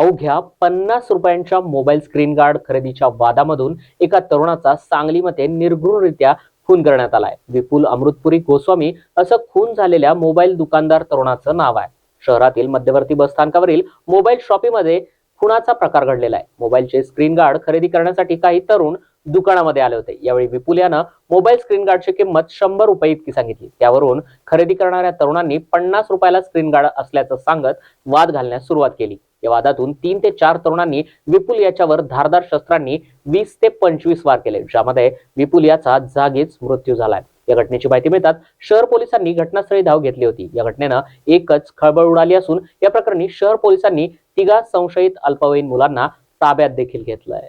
अवघ्या पन्नास रुपयांच्या मोबाईल स्क्रीन गार्ड खरेदीच्या वादामधून एका तरुणाचा सांगलीमध्ये निर्घृणरित्या खून करण्यात आलाय. विपुल अमृतपुरी गोस्वामी असं खून झालेल्या मोबाईल दुकानदार तरुणाचं नाव आहे. शहरातील मध्यवर्ती बसस्थानकावरील मोबाईल शॉपीमध्ये खुनाचा प्रकार घडलेला आहे. मोबाईलचे स्क्रीन गार्ड खरेदी करण्यासाठी काही तरुण दुकानामध्ये आले होते. यावेळी विपुल यानं मोबाईल स्क्रीन गार्डची किंमत शंभर रुपये इतकी सांगितली. त्यावरून खरेदी करणाऱ्या तरुणांनी पन्नास रुपयाला स्क्रीन गार्ड असल्याचं सांगत वाद घालण्यास सुरुवात केली. या वादातून तीन ते चार तरुणांनी विपुल याच्यावर धारदार शस्त्रांनी वीस ते पंचवीस वार केले ज्यामध्ये विपुल याचा जागीच मृत्यू झालाय. या घटनेची माहिती मिळतात शहर पोलिसांनी घटनास्थळी धाव घेतली होती. या घटनेनं एकच खळबळ उडाली असून या प्रकरणी शहर पोलिसांनी तिघा संशयित अल्पवयीन मुलांना ताब्यात देखील घेतलंय.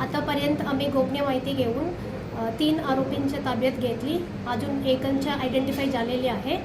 आतापर्यंत आम्ही गोपनीय माहिती घेऊन तीन आरोपींच्या ताब्यात घेतली. अजून एकांच्या आयडेंटिफाय झालेली आहे.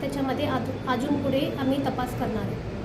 त्याच्यामध्ये अजून अजून पुढे आम्ही तपास करणार आहे.